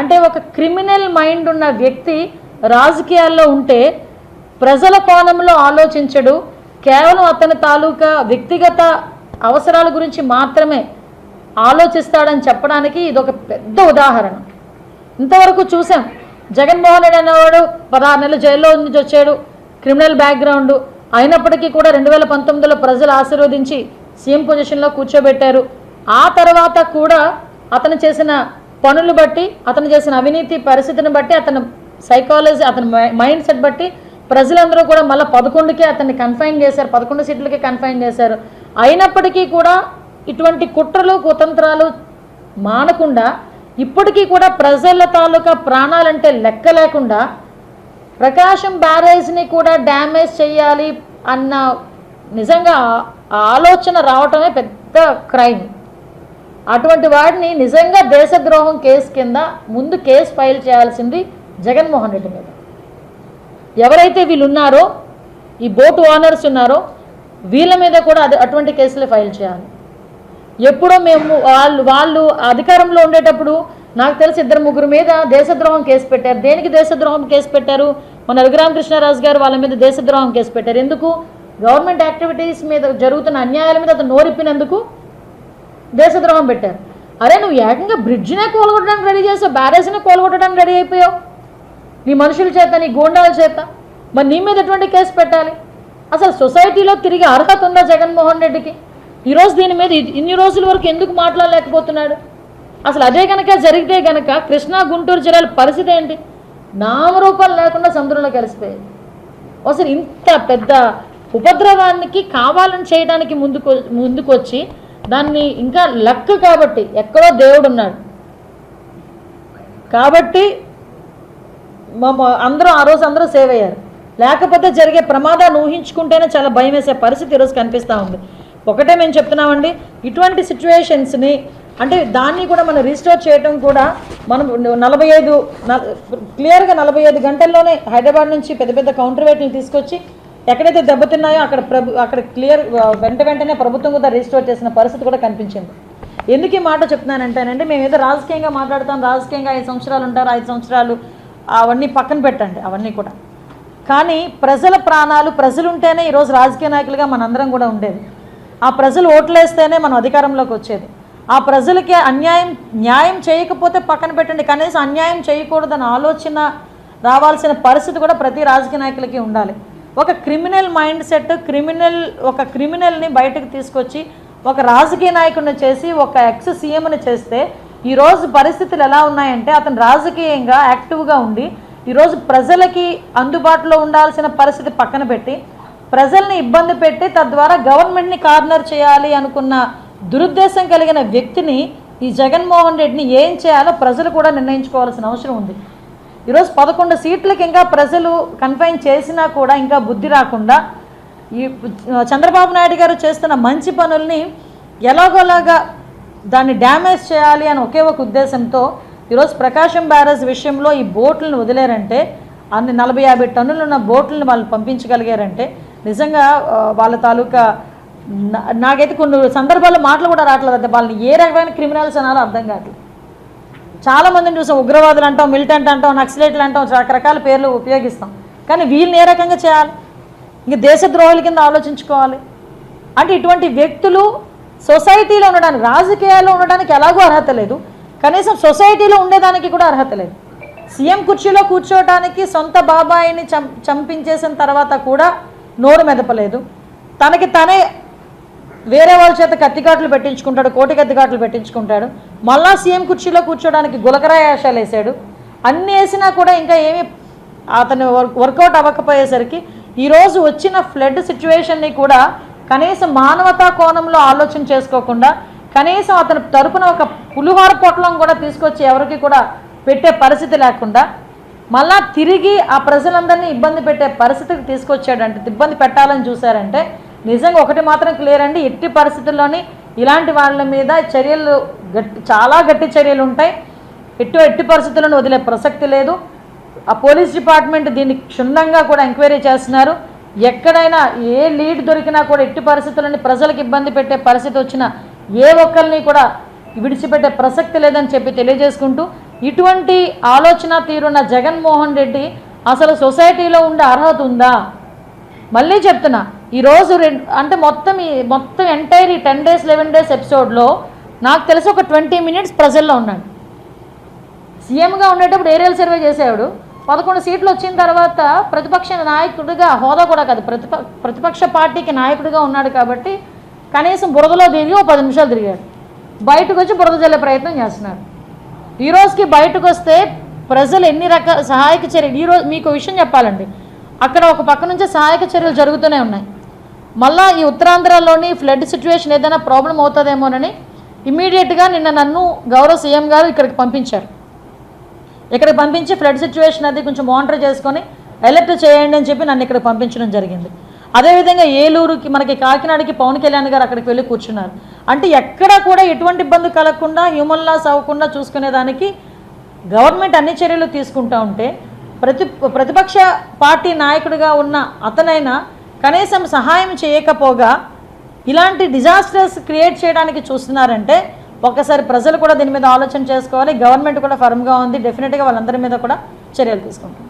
అంటే ఒక criminal mind ఉన్న వ్యక్తి రాజకీయాల్లో ఉంటే ప్రజల కోణంలో ఆలోచించడు. కేవలం అతని తాలూకా వ్యక్తిగత అవసరాల గురించి మాత్రమే ఆలోచిస్తాడని చెప్పడానికి ఇది ఒక పెద్ద ఉదాహరణ. ఇంతవరకు చూసాం జగన్మోహన్ రెడ్డి అనేవాడు పదహారు నెలలు జైల్లో నుంచి వచ్చాడు. Criminal background. అయినప్పటికీ కూడా రెండు వేల పంతొమ్మిదిలో ప్రజలు ఆశీర్వదించి సీఎం పొజిషన్లో కూర్చోబెట్టారు. ఆ తర్వాత కూడా అతను చేసిన పనులు బట్టి అతను చేసిన అవినీతి పరిస్థితిని బట్టి అతను సైకాలజీ అతని మైండ్ సెట్ బట్టి ప్రజలందరూ కూడా మళ్ళీ పదకొండుకే అతన్ని కన్ఫైన్ చేశారు పదకొండు సీట్లకే కన్ఫైన్ చేశారు. అయినప్పటికీ కూడా ఇటువంటి కుట్రలు కుతంత్రాలు మానకుండా ఇప్పటికీ కూడా ప్రజల తాలూకా ప్రాణాలంటే లెక్క లేకుండా ప్రకాశం బ్యారేజ్ని కూడా డ్యామేజ్ చేయాలి అన్న నిజంగా ఆలోచన రావటమే పెద్ద క్రైమ్ అటువంటి వాడిని నిజంగా దేశద్రోహం కేసు కింద ముందు కేసు ఫైల్ చేయాల్సింది జగన్మోహన్ రెడ్డి మీద. ఎవరైతే వీళ్ళున్నారో ఈ బోటు ఓనర్స్ ఉన్నారో వీళ్ళ మీద కూడా అది అటువంటి కేసులే ఫైల్ చేయాలి. ఎప్పుడో మేము వాళ్ళు వాళ్ళు అధికారంలో ఉండేటప్పుడు నాకు తెలిసి ఇద్దరు ముగ్గురు మీద దేశద్రోహం కేసు పెట్టారు. దేనికి దేశద్రోహం కేసు పెట్టారు? మన రఘురామకృష్ణరాజు గారు వాళ్ళ మీద దేశద్రోహం కేసు పెట్టారు. ఎందుకు? గవర్నమెంట్ యాక్టివిటీస్ మీద జరుగుతున్న అన్యాయాల మీద అతను నోరిప్పినందుకు దేశద్రోహం పెట్టారు. అరే నువ్వు ఏకంగా బ్రిడ్జినే కోలగొట్టడానికి రెడీ చేసావు బ్యారేజ్నే కోలగొట్టడానికి రెడీ అయిపోయావు. నీ మనుషుల చేత నీ గూండాల చేత మరి నీ మీద ఎటువంటి కేసు పెట్టాలి? అసలు సొసైటీలో తిరిగి అర్హత ఉందా జగన్మోహన్ రెడ్డికి? ఈరోజు దీని మీద ఇన్ని రోజుల వరకు ఎందుకు మాట్లాడలేకపోతున్నాడు? అసలు అదే కనుక జరిగితే కనుక కృష్ణా గుంటూరు జిల్లాల పరిస్థితి ఏంటి? నామరూపాలు లేకుండా సముద్రంలో కలిసిపోయాయి. అసలు ఇంత పెద్ద ఉపద్రవానికి కావాలని చేయడానికి ముందుకు ముందుకొచ్చి దాన్ని ఇంకా లక్ కాబట్టి ఎక్కడో దేవుడు ఉన్నాడు. కాబట్టి అందరూ ఆ రోజు అందరూ సేవ్ అయ్యారు. లేకపోతే జరిగే ప్రమాదాన్ని ఊహించుకుంటేనే చాలా భయం వేసే పరిస్థితి ఈరోజు కనిపిస్తూ ఉంది. ఒకటే మేము చెప్తున్నామండి ఇటువంటి సిచ్యువేషన్స్ని అంటే దాన్ని కూడా మనం రిజిస్టర్ చేయడం కూడా మనం నలభై ఐదు క్లియర్గా నలభై ఐదు గంటల్లోనే హైదరాబాద్ నుంచి పెద్ద పెద్ద కౌంటర్ వెయిట్ని తీసుకొచ్చి ఎక్కడైతే దెబ్బతిన్నాయో అక్కడ ప్రభు అక్కడ క్లియర్ వెంట వెంటనే ప్రభుత్వం కూడా రిజిస్టర్ చేసిన పరిస్థితి కూడా కనిపించింది. ఎందుకు ఈ మాట చెప్తున్నానంటేనంటే మేము ఏదో రాజకీయంగా మాట్లాడతాం రాజకీయంగా ఐదు సంవత్సరాలు ఉంటారు ఐదు సంవత్సరాలు అవన్నీ పక్కన పెట్టండి అవన్నీ కూడా. కానీ ప్రజల ప్రాణాలు ప్రజలు ఉంటేనే ఈరోజు రాజకీయ నాయకులుగా మనందరం కూడా ఉండేది. ఆ ప్రజలు ఓట్లేస్తేనే మనం అధికారంలోకి వచ్చేది. ఆ ప్రజలకి అన్యాయం న్యాయం చేయకపోతే పక్కన పెట్టండి కనీసం అన్యాయం చేయకూడదన్న ఆలోచన రావాల్సిన పరిస్థితి కూడా ప్రతి రాజకీయ నాయకులకి ఉండాలి. ఒక క్రిమినల్ మైండ్ సెట్ క్రిమినల్ ఒక క్రిమినల్ని బయటకు తీసుకొచ్చి ఒక రాజకీయ నాయకుడిని చేసి ఒక ఎక్స్ సీఎంని చేస్తే ఈరోజు పరిస్థితులు ఎలా ఉన్నాయంటే అతను రాజకీయంగా యాక్టివ్గా ఉండి ఈరోజు ప్రజలకి అందుబాటులో ఉండాల్సిన పరిస్థితి పక్కన పెట్టి ప్రజల్ని ఇబ్బంది పెట్టి తద్వారా గవర్నమెంట్ని కార్నర్ చేయాలి అనుకున్న దురుద్దేశం కలిగిన వ్యక్తిని ఈ జగన్మోహన్ రెడ్డిని ఏం చేయాలో ప్రజలు కూడా నిర్ణయించుకోవాల్సిన అవసరం ఉంది. ఈరోజు పదకొండు సీట్లకి ఇంకా ప్రజలు కన్ఫైన్ చేసినా కూడా ఇంకా బుద్ధి రాకుండా ఈ చంద్రబాబు నాయుడు గారు చేస్తున్న మంచి పనుల్ని ఎలాగోలాగా దాన్ని డ్యామేజ్ చేయాలి అని ఒకే ఒక ఉద్దేశంతో ఈరోజు ప్రకాశం బ్యారేజ్ విషయంలో ఈ బోట్లను వదిలేరంటే అన్ని నలభై యాభై టన్నులు ఉన్న బోట్లను వాళ్ళు పంపించగలిగారంటే నిజంగా వాళ్ళ తాలూకా నా- నాకైతే కొన్ని సందర్భాల్లో మాటలు కూడా రావట్లేదు. అంటే వాళ్ళని ఏ రకమైన క్రిమినల్స్ అనాలో అర్థం కావట్లేదు. చాలా మందిని చూసాం ఉగ్రవాదులు అంటాం మిలిటెంట్ అంటాం నక్సలైట్లు అంటాం రకరకాల పేర్లు ఉపయోగిస్తాం. కానీ వీళ్ళని ఏ రకంగా చేయాలి? ఇంక దేశద్రోహుల కింద ఆలోచించుకోవాలి. అంటే ఇటువంటి వ్యక్తులు సొసైటీలో ఉండడానికి రాజకీయాల్లో ఉండడానికి ఎలాగో అర్హత లేదు. కనీసం సొసైటీలో ఉండేదానికి కూడా అర్హత లేదు. సీఎం కుర్చీలో కూర్చోవడానికి సొంత బాబాయిని చం చంపించేసిన తర్వాత కూడా నోరు మెదపలేదు. తనకి తనే వేరే వాళ్ళ చేత కత్తిఘాట్లు పెట్టించుకుంటాడు కోటి కత్తిఘాట్లు పెట్టించుకుంటాడు. మళ్ళా సీఎం కుర్చీలో కూర్చోడానికి గులకరాయ వేషాలు వేసాడు అన్ని వేసినా కూడా ఇంకా ఏమీ అతను వర్క్ వర్కౌట్ అవ్వకపోయేసరికి ఈరోజు వచ్చిన ఫ్లడ్ సిచ్యువేషన్ని కూడా కనీసం మానవతా కోణంలో ఆలోచన చేసుకోకుండా కనీసం అతని తరపున ఒక పులిహోర పొట్లం కూడా తీసుకొచ్చి ఎవరికి కూడా పెట్టే పరిస్థితి లేకుండా మళ్ళా తిరిగి ఆ ప్రజలందరినీ ఇబ్బంది పెట్టే పరిస్థితికి తీసుకొచ్చాడంటే ఇబ్బంది పెట్టాలని చూశారంటే నిజంగా ఒకటి మాత్రం క్లియర్ అండి ఎట్టి పరిస్థితుల్లోని ఇలాంటి వాళ్ళ మీద చర్యలు గట్టి చాలా గట్టి చర్యలు ఉంటాయి. ఎట్టు ఎట్టి పరిస్థితులను వదిలే ప్రసక్తి లేదు. ఆ పోలీస్ డిపార్ట్మెంట్ దీన్ని క్షుణ్ణంగా కూడా ఎంక్వైరీ చేస్తున్నారు. ఎక్కడైనా ఏ లీడ్ దొరికినా కూడా ఎట్టి పరిస్థితులని ప్రజలకు ఇబ్బంది పెట్టే పరిస్థితి వచ్చినా ఏ ఒక్కరిని కూడా విడిచిపెట్టే ప్రసక్తి లేదని చెప్పి తెలియజేసుకుంటూ ఇటువంటి ఆలోచన తీరున్న జగన్మోహన్ రెడ్డి అసలు సొసైటీలో ఉండే అర్హత ఉందా? మళ్ళీ చెప్తున్నా ఈరోజు రెండు అంటే మొత్తం ఈ మొత్తం ఎంటైర్ ఈ టెన్ డేస్ లెవెన్ డేస్ ఎపిసోడ్లో నాకు తెలిసి ఒక ట్వంటీ మినిట్స్ ప్రజల్లో ఉన్నాడు. సీఎంగా ఉండేటప్పుడు ఏరియల్ సర్వే చేసేవాడు. పదకొండు సీట్లు వచ్చిన తర్వాత ప్రతిపక్ష నాయకుడిగా హోదా కూడా కాదు ప్రతిప ప్రతిపక్ష పార్టీకి నాయకుడిగా ఉన్నాడు కాబట్టి కనీసం బురదలో తిరిగి ఒక పది నిమిషాలు తిరిగాడు. బయటకు వచ్చి బురద జల్లే ప్రయత్నం చేస్తున్నాడు. ఈరోజుకి బయటకు వస్తే ప్రజలు ఎన్ని రకాల సహాయక చర్యలు ఈరోజు మీకు విషయం చెప్పాలండి. అక్కడ ఒక పక్క నుంచి సహాయక చర్యలు జరుగుతూనే ఉన్నాయి. మళ్ళీ ఈ ఉత్తరాంధ్రలోని ఫ్లడ్ సిచ్యువేషన్ ఏదైనా ప్రాబ్లం అవుతుందేమోనని ఇమీడియట్గా నిన్న నన్ను గౌరవ సీఎం గారు ఇక్కడికి పంపించారు. ఇక్కడికి పంపించి ఫ్లడ్ సిచ్యువేషన్ అది కొంచెం మానిటర్ చేసుకొని అలర్ట్ చేయండి అని చెప్పి నన్ను ఇక్కడికి పంపించడం జరిగింది. అదేవిధంగా ఏలూరుకి మనకి కాకినాడకి పవన్ కళ్యాణ్ గారు అక్కడికి వెళ్ళి కూర్చున్నారు. అంటే ఎక్కడా కూడా ఎటువంటి ఇబ్బంది కలగకుండా హ్యూమన్ లాస్ అవ్వకుండా చూసుకునేదానికి గవర్నమెంట్ అన్ని చర్యలు తీసుకుంటా ఉంటే ప్రతి ప్రతిపక్ష పార్టీ నాయకుడిగా ఉన్న అతనైనా కనీసం సహాయం చేయకపోగా ఇలాంటి డిజాస్టర్స్ క్రియేట్ చేయడానికి చూస్తున్నారంటే ఒకసారి ప్రజలు కూడా దీని మీద ఆలోచన చేసుకోవాలి గవర్నమెంట్ కూడా ఫర్మ్గా ఉంది డెఫినెట్గా వాళ్ళందరి మీద కూడా చర్యలు తీసుకుంటాం